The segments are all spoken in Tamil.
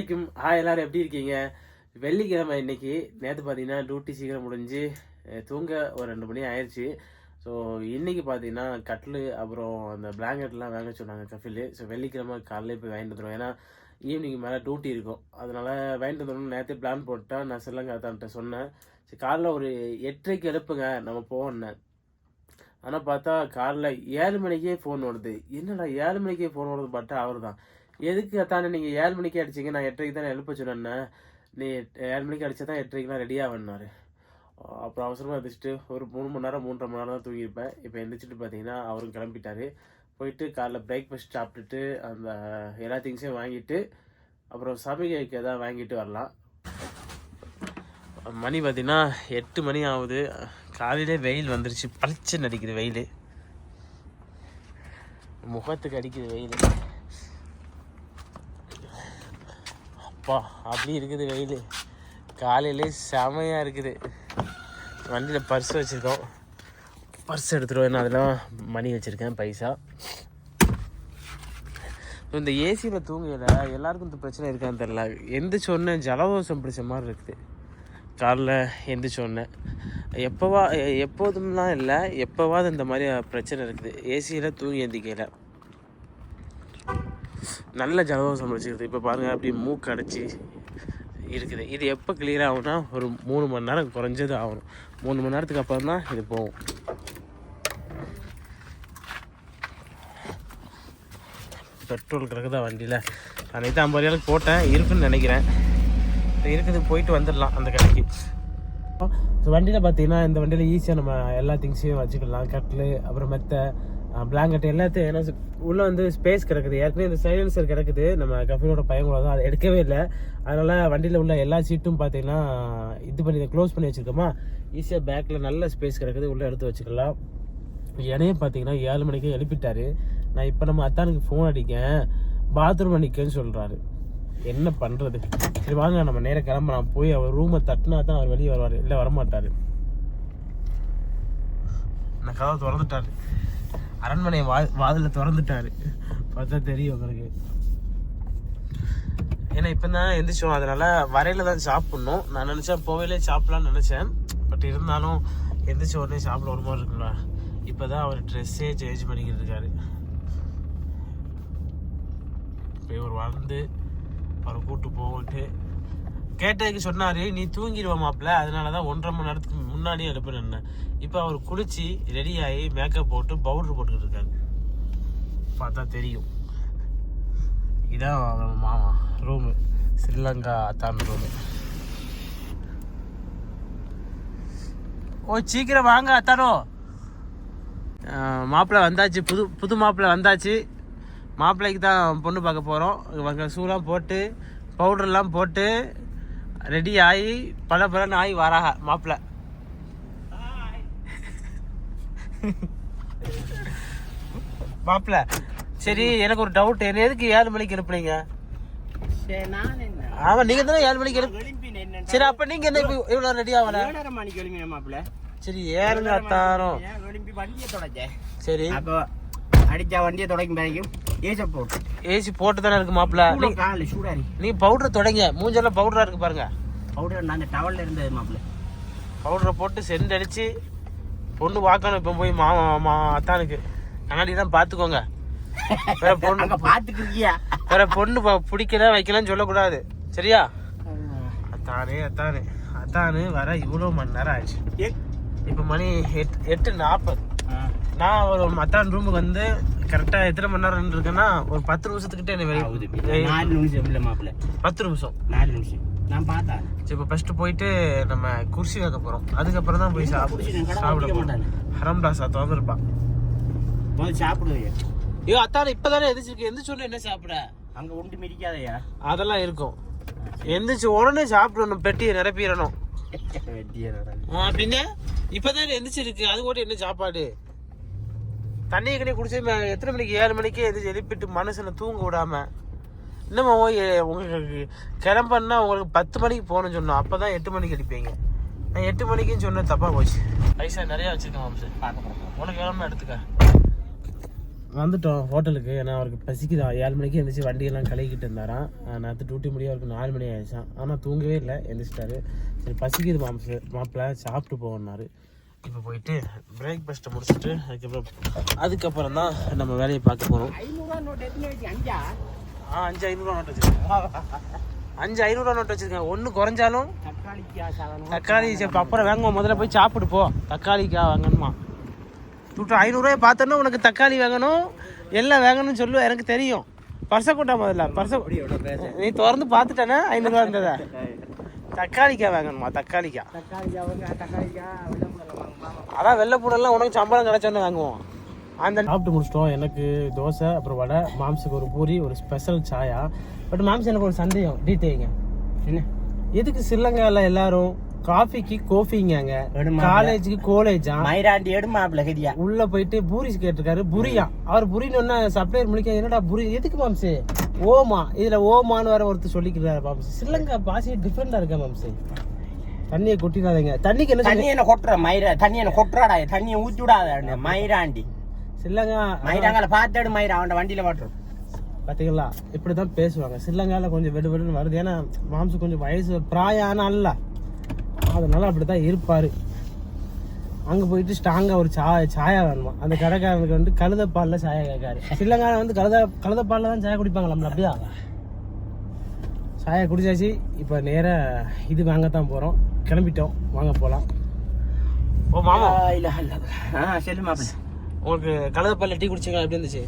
வணக்கம். ஹாய் எல்லாரும் எப்படி இருக்கீங்க? வெள்ளிக்கிழமை இன்னைக்கு. நேற்று பார்த்தீங்கன்னா டியூட்டி சீக்கிரம் முடிஞ்சு தூங்க ஒரு ரெண்டு மணி ஆயிடுச்சு ஸோ இன்னைக்கு பார்த்தீங்கன்னா கட்டில் அப்புறம் அந்த பிளாங்கெட்லாம் வாங்க சொன்னாங்க கஃபில். ஸோ வெள்ளிக்கிழமை காலையில் போய் வாங்கிட்டு வந்துடும் ஏன்னா ஈவினிங் மேலே டியூட்டி இருக்கும். அதனால் வாங்கிட்டு வந்துடணும் நேற்றே பிளான் போட்டால் நான் செல்லங்காத்தான்ட்ட சொன்னேன். சரி காலைல ஒரு எட்டரைக்கு எழுப்புங்க. நம்ம போவோன்னேன் ஆனால் பார்த்தா காலைல ஏழு மணிக்கே ஃபோன் வருது. என்னடா ஏழு மணிக்கே ஃபோன் வருது பார்த்தா அவர் தான் எதுக்கு அத்தானே நீங்கள் ஏழு மணிக்கு அடிச்சிங்க? நான் எட்டரைக்கு தானே எழுப்ப சொன்னேண்ணே நீ ஏழு மணிக்கு அடிச்சா தான் எட்டரைக்குலாம் ரெடியாக வேணாரு அப்புறம் அவசரமாக எழுந்திரிச்சிட்டு ஒரு மூணு மணி நேரம் மூன்றரை மணி நேரம் தான் தூங்கியிருப்பேன். இப்போ எழுந்திரிச்சிட்டு பார்த்தீங்கன்னா அவரும் கிளம்பிட்டாரு. போயிட்டு காலைல பிரேக்ஃபாஸ்ட் சாப்பிட்டுட்டு அந்த எல்லா திங்ஸையும் வாங்கிட்டு அப்புறம் சமையலுக்கு எதாவது வாங்கிட்டு வரலாம். மணி பார்த்தீங்கன்னா எட்டு மணி ஆகுது. காலையிலே வெயில் வந்துருச்சு. பளிச்சு அடிக்குது வெயில். முகத்துக்கு அடிக்குது வெயில். அப்பா அப்படி இருக்குது வெயில். காலையிலே செமையாக இருக்குது. வண்டியில் பர்ஸ் வச்சுருக்கோம். பர்ஸ் எடுத்துகிட்டு ஏன்னா அதெல்லாம் மணி வச்சுருக்கேன் பைசா. இந்த ஏசியில் தூங்கல எல்லாருக்கும் இந்த பிரச்சனை இருக்கான்னு தெரில எந்திரிச்ச உடனே ஜலதோஷம் பிடிச்ச மாதிரி இருக்குது. காலில் எந்திரிச்ச உடனே. எப்போவா எ- எப்போதும்லாம் இல்லை. எப்போவாது இந்த மாதிரி பிரச்சனை இருக்குது. ஏசியில் தூங்கி எந்திக்கல. நல்ல ஜலதோஷம் பிடிச்சிருக்குது இப்போ பாருங்கள் அப்படி மூக்கு அடைச்சி இருக்குது. இது எப்போ கிளியர் ஆகும்னா ஒரு மூணு மணி நேரம் குறைஞ்சது ஆகணும். மூணு மணி நேரத்துக்கு அப்புறம் தான் இது போகும். பெட்ரோல் கிடக்குதா வண்டியில்? அன்னைக்கு ஐம்பது ரூபாய்க்கு போட்டேன். இருக்குன்னு நினைக்கிறேன். இருக்குது போயிட்டு வந்துடலாம் அந்த கடைக்கு. ஸோ வண்டியில் பார்த்தீங்கன்னா இந்த வண்டியில் ஈஸியாக நம்ம எல்லா திங்ஸையும் வச்சுக்கலாம். கட்டில் அப்புறம் மெத்தை பிளாங்கெட் எல்லாத்தையும் ஏன்னா உள்ளே வந்து ஸ்பேஸ் கிடக்குது. ஏற்கனவே இந்த சைலன்சர் கிடக்குது. நம்ம கஃபினோட பையன் கூட தான் அதை எடுக்கவே இல்லை. அதனால் வண்டியில் உள்ள எல்லா சீட்டும் பார்த்தீங்கன்னா இது பண்ணி க்ளோஸ் பண்ணி வச்சுருக்கோமா? ஈஸியாக பேக்கில் நல்ல ஸ்பேஸ் கிடக்குது. உள்ளே எடுத்து வச்சுக்கலாம். என்னையும் பார்த்தீங்கன்னா ஏழு மணிக்கு எழுப்பிட்டார். நான் இப்போ நம்ம அத்தானுக்கு ஃபோன் அடிக்கேன். பாத்ரூம் அடிக்கன்னு சொல்கிறாரு என்ன பண்ணுறது சரி வாங்க நம்ம நேராக கிளம்பலாம். போய் அவர் ரூமை தட்டினா தான் அவர் வெளியே வருவார். இல்லை வரமாட்டார். நான் கதவை திறந்துட்டாரு. அரண்மனை வா வாதில் திறந்துட்டாரு. பார்த்தா தெரியும் உங்களுக்கு. ஏன்னா இப்போ தான் எந்திரிச்சோம். அதனால வரையில தான் சாப்பிட்ணும். நான் நினச்சேன் போவையிலே சாப்பிட்லான்னு நினச்சேன். பட் இருந்தாலும் எந்திரிச்ச உடனே சாப்பிட ஒரு மாதிரி இருக்குங்களா இப்போ தான் அவர் ட்ரெஸ்ஸே சேஞ்ச் பண்ணிக்கிட்டு இருக்காரு. இப்போ இவர் வந்து அவரை கூட்டு போகட்டு. கேட்டதுக்கு சொன்னார் நீ தூங்கிடுவோம் மாப்பிள்ள. அதனால தான் ஒன்றரை மணி நேரத்துக்கு முன்னாடி எழுப்புனேன் இப்போ அவர் குளிச்சு ரெடியாகி மேக்கப் போட்டு பவுடர் போட்டுக்கிட்டு இருக்காரு. பார்த்தா தெரியும். இதான் மாமா ரூமு ஸ்ரீலங்கா அத்தான் ரூமு ஓ சீக்கிரம் வாங்க அத்தானோ. மாப்பிள்ளை வந்தாச்சு. புது புது மாப்பிள்ளை வந்தாச்சு. மாப்பிள்ளைக்கு தான் பொண்ணு பார்க்க போகிறோம் இவங்க ஷூலாம் போட்டு பவுடர்லாம் போட்டு ரெடி ஆகி பல பலன்னு ஆகி வராக மாப்பிள்ளை. மாப்பிள்ளை சரி எனக்கு ஒரு டவுட் என்ன எதுக்கு ஏழு மணிக்கு எழுப்புனீங்க? சரி, நான் என்ன? ஆமா நீங்க தானே ஏழு மணிக்கு எழுப்பு சரி அப்ப நீங்க என்ன இவ்வளவு ரெடி ஆகல? ஏழரை மணிக்கு மாப்பிள்ள. சரி ஏறுங்க அத்தாரம் எழுப்பி வண்டியை தொடச்சேன். சரி. அப்போ அடிச்சா வண்டியை தொடக்கும் பிறகு ஏச போட்டு. ஏசி போட்டு தானே இருக்கு மாப்பிள்ள. சூடா நீ பவுடர் தொடங்க. மூஞ்செல்லாம் பவுடரா இருக்கு பாருங்க. பவுடர் நான் அந்த டவல்ல இருந்தது மாப்பிள்ள. பவுடரை போட்டு சென்ட் அடிச்சு பொண்ணு பார்க்கணும் இப்போ போய் மாமா மாமா அத்தானுக்கு. கண்ணாடி தான் பார்த்துக்கோங்க வேற பொண்ணு இருக்கியா வேற பொண்ணு பிடிக்கல வைக்கலன்னு சொல்லக்கூடாது. சரியா? அத்தானே அத்தானே. அத்தானு வர இவ்வளோ மணி நேரம் ஆச்சு. ஏ, இப்போ மணி எட்டு எட்டு நாற்பது. நான் ஒரு அத்தான் ரூமுக்கு வந்து கரெக்டாக எத்தனை மணி நேரம் இருக்கேன்னா ஒரு பத்து நிமிஷத்துக்கிட்ட என்ன ஆகுது. இல்ல மாப்பிள்ள. பத்து நிமிஷம். நாலு நிமிஷம். நான் பார்த்தேன். சரி இப்போ ஃபர்ஸ்ட் போயிட்டு நம்ம குர்சி வைக்க போகிறோம் அதுக்கப்புறம் தான் போய் சாப்பிட சாப்பிட மாட்டானே. ஹரம்டாசா திறந்துருப்பான் முதல்ல சாப்பிடுவையா ஐயோ அத்தான இப்பதானே எந்திரிச்சிருக்கு எந்திரிச்சு உடனே என்ன சாப்பிட? அங்க உண்டு மிதிக்காதயா? அதெல்லாம் இருக்கும். எந்திரிச்சு உடனே சாப்பிடணும் பெட்டியை நிரப்பிடணும். பின்ன? இப்பதானே எந்திரிச்சிருக்கு. அது கூட என்ன சாப்பாடு? தண்ணியை கண்ணி குடிச்சு எத்தனை மணிக்கு? ஏழு மணிக்கு எந்திரிச்சு எழுப்பிட்டு மனுஷனை தூங்க விடாம. இன்னும் உங்களுக்கு கிளம்புன்னா உங்களுக்கு பத்து மணிக்கு போகணும்னு சொன்னோம். அப்பதான் எட்டு மணிக்கு அடிப்பீங்க. நான் எட்டு மணிக்குன்னு சொன்னேன் தப்பா போச்சு. பைசா நிறைய வச்சிருக்கேன் பார்க்க போறோம். உனக்கு எவ்வளோ எடுத்துக்க. வந்துட்டோம் ஹோட்டலுக்கு. ஏன்னா அவருக்கு பசிக்குதா. ஏழு மணிக்கு எழுந்திரிச்சு வண்டியெல்லாம் கழுவிக்கிட்டு இருந்தாராம். நேற்று டியூட்டி முடிய அவருக்கு நாலு மணி ஆயிடுச்சான் ஆனால் தூங்கவே இல்லை. எழுந்திரிச்சிட்டாரு சரி பசிக்குது மாம்சு. மாப்பிள்ள சாப்பிட்டு போகணுன்னாரு இப்போ போயிட்டு பிரேக்ஃபாஸ்ட்டை முடிச்சுட்டு அதுக்கப்புறம் அதுக்கப்புறம் தான் நம்ம வேலையை பார்க்க போகிறோம் ஆ அஞ்சு ஐநூறுரூவா நோட்டு வச்சுருக்கேன். அஞ்சு ஐநூறுரூவா நோட்டு வச்சுருக்கேன். ஒன்று குறைஞ்சாலும் தக்காளி சரி அப்புறம் வாங்குவோம் முதல்ல போய் சாப்பிட்டு போ. தக்காளிக்கா வாங்கணுமா? துட்டு ஐநூறுரூவாய் பார்த்தோன்னா உனக்கு தக்காளி வாங்கணும் எல்லாம் வாங்கணும்னு சொல்லுவேன் எனக்கு தெரியும். பர்சை கொண்டா முதல்ல பர்சை நீ திறந்து பார்த்துட்டானே ஐநூறுரூவா இருந்ததா? தக்காளிக்காய் வாங்கணுமா தக்காளிக்காய் அதான் வெள்ளை பூடெல்லாம் உனக்கு சம்பளம் கிடைச்சோன்னு வாங்குவோம். அந்த சாப்பிட்டு முடிச்சிட்டோம். எனக்கு தோசை அப்புறம் வடை மாம்சுக்கு ஒரு பூரி ஒரு ஸ்பெஷல் சாயா. பட் மாம்சம் எனக்கு ஒரு சந்தேகம். டீட்டெயிங்க என்ன? எதுக்கு ஸ்ரீலங்காவில் எல்லாரும் காஃபிக்கு கோஃபிங்காங்க எடுமா காலேஜுக்கு கோலேஜா மயிராண்டி எடுமாப்ல கதியா உள்ள போயிட்டு பூரி கேட்டிருக்காரு புரியா? அவர் புரின்னு சப்ளையர் முடிக்க என்னடா புரி? எதுக்கு மாம்சு? ஓமா. இதுல ஓமான்னு வேற ஒருத்தர் சொல்லிக்கிறாரு மாம்சு. ஸ்ரீலங்கா பாசி டிஃப்ரெண்டா இருக்கா மாம்சு? தண்ணியை கொட்டிடாதீங்க. தண்ணிக்கு என்ன தண்ணி என்ன கொட்டுற மயிர? தண்ணி என்ன கொட்டுறாடா? தண்ணியை ஊத்தி விடாத மயிராண்டி. ஸ்ரீலங்கா மயிராங்கல பார்த்தாடு மயிரா அவன் வண்டியில மாட்டுறோம் பாத்தீங்களா? இப்படிதான் பேசுவாங்க. ஸ்ரீலங்கால கொஞ்சம் வெடு வெடுன்னு வருது. ஏன்னா மாம்சு கொஞ்சம் வயசு பிராயான அல்ல அதனால அப்படிதான் இருப்பாரு. அங்க போயிட்டு ஸ்ட்ராங்கா ஒரு சாய சாயா வேணுமா? அந்த கடைக்காரனுக்கு வந்து கழுத பால்ல சாயா கேட்காரு. ஸ்ரீலங்கால வந்து கழுத கழுத பால்ல தான் சாயா குடிப்பாங்களா அப்படியா? சாயா குடிச்சாச்சு. இப்போ நேரா இது வாங்கத்தான் போறோம். கிளம்பிட்டோம். வாங்க போலாம். ஓ மாமா. இல்ல இல்ல ஆ சொல்லு மாப்பிள்ள. உங்களுக்கு கலத டீ குடிச்சிங்களா எப்படி இருந்துச்சு?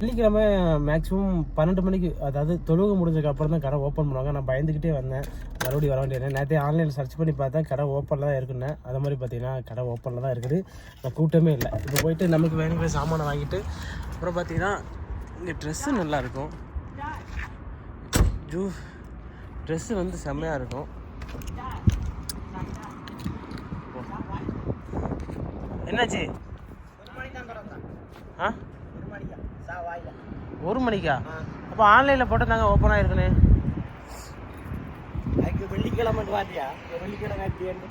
வெள்ளிக்கிழமை மேக்ஸிமம் பன்னெண்டு மணிக்கு அதாவது தொழுகை முடிஞ்சதுக்கு அப்புறம் தான் கடை ஓப்பன் பண்ணுவாங்க. நான் பயந்துக்கிட்டே வந்தேன். மறுபடியும் வர வேண்டியது நேற்றே ஆன்லைனில் சர்ச் பண்ணி பார்த்தா கடை ஓப்பனில் தான் இருக்குன்னு. அதை மாதிரி பார்த்தீங்கன்னா கடை ஓப்பனில் தான் இருக்குது. நான் கூட்டமே இல்லை. இப்போ போயிட்டு நமக்கு வேணுங்கிற சாமானை வாங்கிட்டு அப்புறம் பார்த்தீங்கன்னா இங்கே ட்ரெஸ்ஸு நல்லாயிருக்கும் ஜூ ட்ரெஸ்ஸு வந்து செம்மையாக இருக்கும். என்னாச்சு? ஆ? ஒரு மணிக்கா? அப்போ ஆன்லைனில் போட்டிருந்தாங்க ஓப்பன் ஆயிருக்குனே அதுக்கு வெள்ளிக்கிழமை பாத்தியா? வெள்ளிக்கிழமை ஆட்டியாண்டு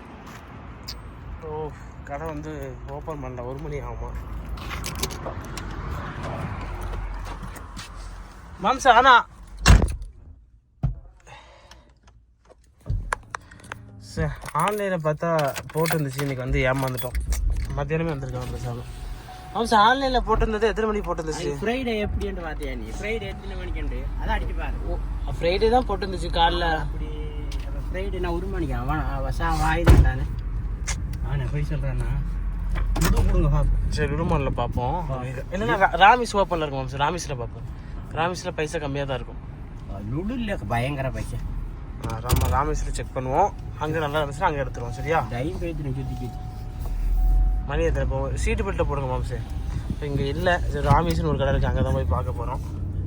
ஓ கடை வந்து ஓப்பன் பண்ணல. ஒரு மணி ஆகுமா? மாம்சா ஆனா ஆன்லைனில் பார்த்தா போட்டுருந்துச்சு இன்னைக்கு வந்து ஏமாந்துட்டோம். மத்தியானமே வந்திருக்காங்க பேசாமல் மாம்சா ஆன்லைனில் போட்டிருந்தது எத்தனை மணிக்கு போட்டிருந்துச்சு? ஃப்ரைடே எப்படின்னு பாத்தியா நீ? ஃப்ரைடே எத்தனை மணிக்கு அதான் அடிச்சு பாரு. ஃப்ரைடே தான் போட்டிருந்துச்சு காலைல. அப்படி. ஃப்ரைடே நான் ஒரு மணிக்கு அவன் அவன் சா வாயிதான் தானே அவனை போய் சொல்றானா சரி விருமானில் பார்ப்போம் ரா- ராமிஸ் ஓப்பனில் இருக்கும் மாம்சா ராமிஸில் பார்ப்போம் ராமிஸில் பைசா கம்மியாக தான் இருக்கும். லுடு இல்லை பயங்கர பைசா. ராம ராமேஸ்வரம் செக் பண்ணுவோம். அங்கே நல்லா இருந்துச்சுன்னா அங்கே எடுத்துருவோம் சரியா? டைம் சுத்தி சுத்தி மணி எத்தனை போவோம் சீட்டு பெல்ட்டை போடுங்க மாம்சே. இப்போ இங்கே இல்லை. ராமேஸ்வரம் ஒரு கடை இருக்குது அங்கே தான் போய் பார்க்க போகிறோம்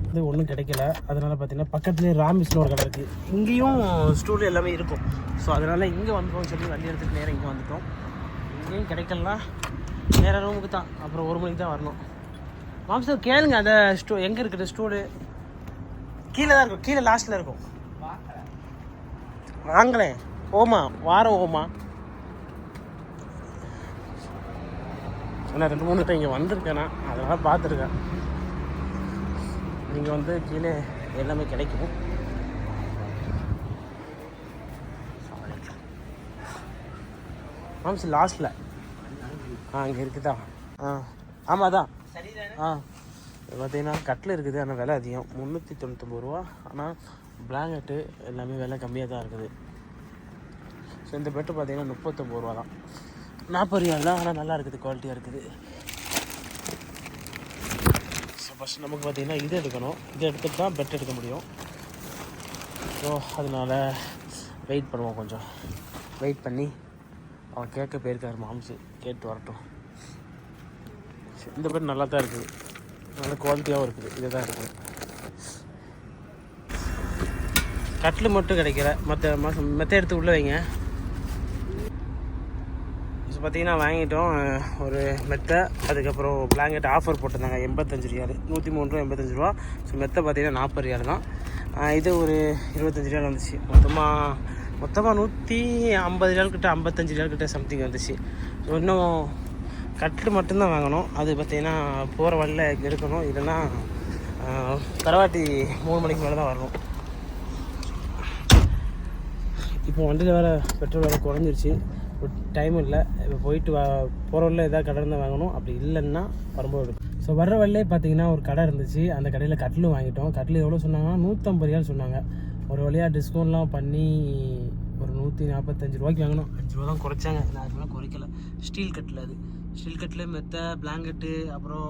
இது ஒன்றும் கிடைக்கல. அதனால் பார்த்தீங்கன்னா பக்கத்துலேயே ராமேஸ்வரம் ஒரு கடை இருக்குது இங்கேயும் ஸ்டூல் எல்லாமே இருக்கும். ஸோ அதனால் இங்கே வந்துட்டோம் சொல்லி வண்டி எடுத்துட்டு நேரம் இங்கே வந்துட்டோம். இங்கேயும் கிடைக்கலனா நேராக ரூமுக்கு தான். அப்புறம் ஒரு மணிக்கு தான் வரணும். மாம்சம் கேளுங்க அந்த ஸ்டூ எங்கே இருக்குது ஸ்டூலு கீழே தான் இருக்கும். கீழே லாஸ்ட்டில் இருக்கும். வாங்களேன் ஓமா வாரம் ஓமா நான் ரெண்டு மூணு டைம் இங்கே நான். அதெல்லாம் பார்த்துருக்கேன். நீங்கள் வந்து கீழே எல்லாமே கிடைக்கும். மாம்ஸ் லாஸ்ட்டில் ஆ அங்கே இருக்குதா? ஆ ஆமாம் தான் ஆ பார்த்தீங்கன்னா கட்டில் இருக்குது ஆனால் விலை அதிகம். முந்நூற்றி தொண்ணூத்தொம்பது ரூபா. ஆனால் பிளாங்கெட்டு எல்லாமே விலை கம்மியாக தான் இருக்குது. ஸோ இந்த பெட்டு பார்த்தீங்கன்னா முப்பத்தொம்பது ரூபா தான் நாற்பது ரியால் தான் ஆனால் நல்லா இருக்குது குவாலிட்டியாக இருக்குது. ஸோ ஃபஸ்ட் நமக்கு பார்த்திங்கன்னா இது எடுக்கணும். இது எடுத்துட்டு தான் பெட் எடுக்க முடியும். ஸோ அதனால் வெயிட் பண்ணுவோம் கொஞ்சம். வெயிட் பண்ணி அவன் கேட்க போயிருக்காரு மாம்சு. கேட்டு வரட்டும். இந்த பெட் நல்லா தான் இருக்குது. நல்ல குவாலிட்டியாகவும் இருக்குது. இதே தான் இருக்குது கட்டில் மட்டும் கிடைக்கல. மற்ற மாதம் மெத்த எடுத்து உள்ளே வைங்க. பார்த்தீங்கன்னா வாங்கிட்டோம் ஒரு மெத்தை அதுக்கப்புறம் பிளாங்கெட் ஆஃபர் போட்டிருந்தாங்க எண்பத்தஞ்சு ரியால் நூற்றி மூணு ரூபா எண்பத்தஞ்சு ரூபா. ஸோ மெத்தை பார்த்தீங்கன்னா நாற்பது ரியால் தான். இது ஒரு இருபத்தஞ்சு ரியால் வந்துச்சு. மொத்தமாக மொத்தமாக நூற்றி ஐம்பது ரியால் கிட்ட ஐம்பத்தஞ்சு ரியால் கிட்ட சம்திங் வந்துச்சு. ஸோ இன்னும் கட்டில் மட்டும்தான் வாங்கணும். அது பார்த்தீங்கன்னா போகிற வழியில் எடுக்கணும் இல்லைன்னா கரவாட்டி மூணு மணிக்கு மேலே தான் வரணும். இப்போ வண்டியில் வேறு பெட்ரோல் வேறு குறைஞ்சிருச்சு. டைம் இல்லை. இப்போ போயிட்டு வா போகிற வழியில் எதாவது கடை இருந்தால் வாங்கணும். அப்படி இல்லைன்னா வரும்போது ஸோ வர்ற வழியிலே பார்த்தீங்கன்னா ஒரு கடை இருந்துச்சு. அந்த கடையில் கட்டிலும் வாங்கிட்டோம். கட்டில் எவ்வளோ சொன்னாங்கன்னா நூற்றம்பது ரூபான்னு சொன்னாங்க. ஒரு வழியாக டிஸ்கவுண்ட்லாம் பண்ணி ஒரு நூற்றி நாற்பத்தஞ்சு ரூபாய்க்கு வாங்கினோம். அஞ்சு ரூபா தான் குறைச்சாங்க. நான் அது குறைக்கல. ஸ்டீல் கட்டில் அது. ஸ்டீல் கட்டில் மெத்த பிளாங்கெட்டு அப்புறம்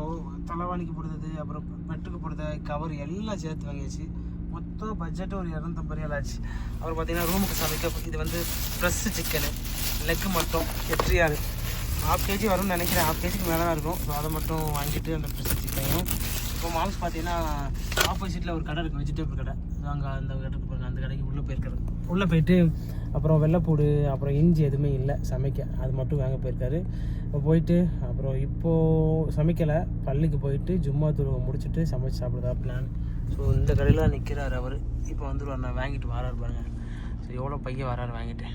தலைவாணிக்கு போடுறது அப்புறம் பெட்டுக்கு போடுறது கவர் எல்லாம் சேர்த்து வாங்கியாச்சு. மொத்தம் பட்ஜெட்டு ஒரு இரநூத்தம்பது ரூபாய் ஆச்சு. அப்புறம் பார்த்தீங்கன்னா ரூமுக்கு சமைக்க இது வந்து ஃப்ரெஷ்ஷு சிக்கனு லெக்கு மட்டும் எட்ரியாரு ஹாஃப் கேஜி வரும்னு நினைக்கிறேன். ஹாஃப் கேஜிக்கு மேலே தான் இருக்கும். ஸோ அதை மட்டும் வாங்கிட்டு அந்த ஃப்ரெஷ் சிக்கனையும் இப்போ மாம்ஸ் பார்த்தீங்கன்னா ஆப்போசிட்டில் ஒரு கடை இருக்குது வெஜிடபிள் கடை. அங்கே அந்த கடைக்கு பாருங்க அந்த கடைக்கு உள்ளே போயிருக்காரு உள்ளே போயிட்டு அப்புறம் வெள்ளைப்பூடு அப்புறம் இஞ்சி எதுவுமே இல்லை. சமைக்க. அது மட்டும் வாங்க போயிருக்காரு. இப்போ போயிட்டு அப்புறம் இப்போது சமைக்கலை. பள்ளிக்கு போயிட்டு ஜும்மா துருவை முடிச்சுட்டு சமைச்சு சாப்பிடுதா பிளான் ஸோ இந்த கடையில் தான் நிற்கிறார் அவர். இப்போ வந்துடுவார் நான் வாங்கிட்டு வராரு பாருங்கள் ஸோ எவ்வளோ பையன் வராரு வாங்கிட்டு.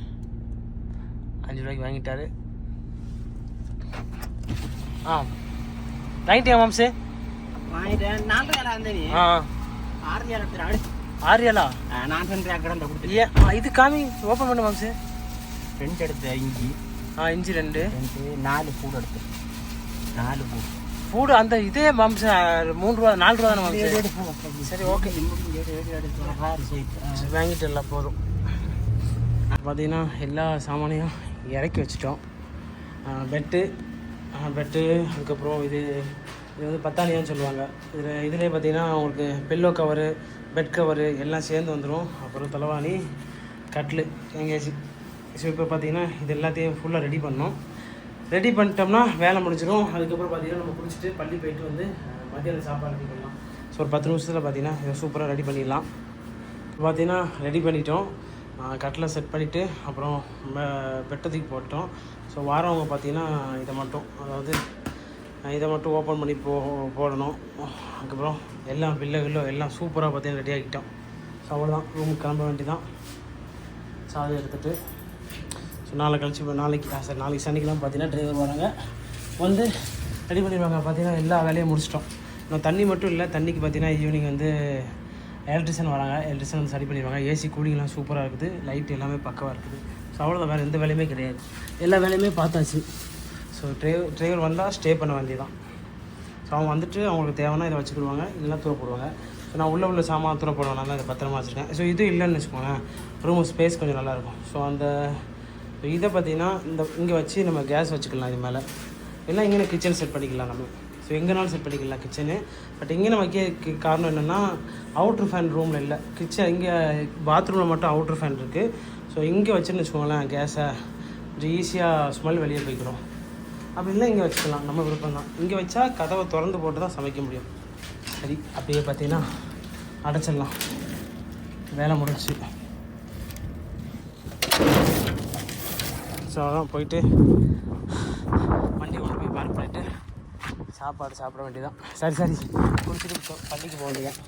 அஞ்சு ரூபாய்க்கு வாங்கிட்டாரு. ஆ வாங்கிட்டியா மாம்சு? ஆ. ஆரியலா நான் இது காமி ஓப்பன் பண்ணு மாம்சு. ரெண்டு எடுத்த இஞ்சி. ஆ இஞ்சி ரெண்டு. ரெண்டு நாலு பூடு எடுத்து. நாலு பூ. ஃபுட் அந்த இதே மாம்சு மூணு ரூபா நாலு ரூபா தானே சரி ஓகே. வாங்கிட்டு எல்லாம் போதும். பார்த்தீங்கன்னா எல்லா சாமானையும் இறக்கி வச்சிட்டோம். பெட்டு பெட்டு அதுக்கப்புறம் இது இது வந்து பத்தானியான்னு சொல்லுவாங்க. இதில் இதிலே பார்த்தீங்கன்னா உங்களுக்கு பில்லோ கவரு பெட் கவரு எல்லாம் சேர்ந்து வந்துடும் அப்புறம் தலைவாணி கட்லு எங்கேயாச்சு. ஸோ இப்போ பார்த்திங்கன்னா இது எல்லாத்தையும் ஃபுல்லாக ரெடி பண்ணோம். ரெடி பண்ணிட்டோம்னா வேலை முடிஞ்சிடும். அதுக்கப்புறம் பார்த்திங்கன்னா நம்ம குளிச்சுட்டு பள்ளி போயிட்டு வந்து அஹ், மத்தியானம் சாப்பாடு ரெடி பண்ணலாம். ஸோ ஒரு பத்து நிமிஷத்தில் பார்த்தீங்கன்னா இதை சூப்பராக ரெடி பண்ணிடலாம். பார்த்திங்கன்னா ரெடி பண்ணிட்டோம். கட்டில் செட் பண்ணிவிட்டு அப்புறம் பெட்டத்துக்கு போட்டோம். ஸோ வாரவங்க பார்த்தீங்கன்னா இதை மட்டும் அதாவது இதை மட்டும் ஓப்பன் பண்ணி போ போடணும். அதுக்கப்புறம் எல்லாம் பில்ல எல்லாம் சூப்பராக பார்த்தீங்கன்னா ரெடி ஆகிட்டோம். ஸோ அவ்வளோதான் ரூமுக்கு கிளம்ப வேண்டிதான் சாவி எடுத்துகிட்டு ஸோ நாளை கழிச்சு நாளைக்கு சார் சரி நாளைக்கு சனிக்கெலாம் பார்த்தீங்கன்னா டிரைவர் வராங்க. வந்து ரெடி பண்ணிடுவாங்க. பார்த்தீங்கன்னா எல்லா வேலையும் முடிச்சிட்டோம். இன்னும் தண்ணி மட்டும் இல்லை. தண்ணிக்கு பார்த்தீங்கன்னா ஈவினிங் வந்து எலக்ட்ரிஷியன் வராங்க எலக்ட்ரிஷியன் வந்து சரி பண்ணிடுவாங்க. ஏசி கூலிங்லாம் சூப்பராக இருக்குது. லைட் எல்லாமே பக்கவாக இருக்குது. ஸோ அவ்வளோதான் வேறு எந்த வேலையுமே கிடையாது. எல்லா வேலையுமே பார்த்தாச்சு. ஸோ டிரைவர் டிரைவர் வந்தால் ஸ்டே பண்ண வேண்டியதான் ஸோ அவங்க வந்துட்டு அவங்களுக்கு தேவைன்னா இதை வச்சுக்கிடுவாங்க. இல்லைன்னா தூர போடுவாங்க. ஸோ நான் உள்ளே உள்ள சாமான் தூர போடுவேன். நல்லா இதை பத்திரமா வச்சுருக்கேன். ஸோ இது இல்லைன்னு வச்சுக்கோங்களேன். ரூம் ஸ்பேஸ் கொஞ்சம் நல்லாயிருக்கும் ஸோ அந்த ஸோ இதை பார்த்தீங்கன்னா இந்த இங்கே வச்சு நம்ம கேஸ் வச்சுக்கலாம் இது மேலே. இல்லை இங்கே கிச்சன் செட் பண்ணிக்கலாம் நம்ம. ஸோ எங்கேனாலும் செட் பண்ணிக்கலாம் கிச்சனு பட் இங்கே நம்ம வைக்க காரணம் என்னென்னா அவுட்ரு ஃபேன் ரூமில் இல்லை. கிச்சன் இங்கே பாத்ரூமில் மட்டும் அவுட்ரு ஃபேன் இருக்குது ஸோ இங்கே வச்சுன்னு வச்சுக்கோங்களேன் கேஸை கொஞ்சம் ஈஸியாக ஸ்மெல் வெளியே போய்க்கிறோம் அப்படி இல்லை இங்கே வச்சுக்கலாம். நம்ம விருப்பம் தான். இங்கே வச்சா கதவை திறந்து போட்டு தான் சமைக்க முடியும். சரி அப்படியே பார்த்தீங்கன்னா அடைச்சிடலாம். வேலை முடிஞ்சுச்சு. ஸோ அதான் போயிட்டு வண்டி கொண்டு போய் பார்க் பண்ணிவிட்டு சாப்பாடு சாப்பிட வேண்டியதான் சரி சரி. குளிச்சுட்டு பள்ளிக்கு போக வேண்டியதான்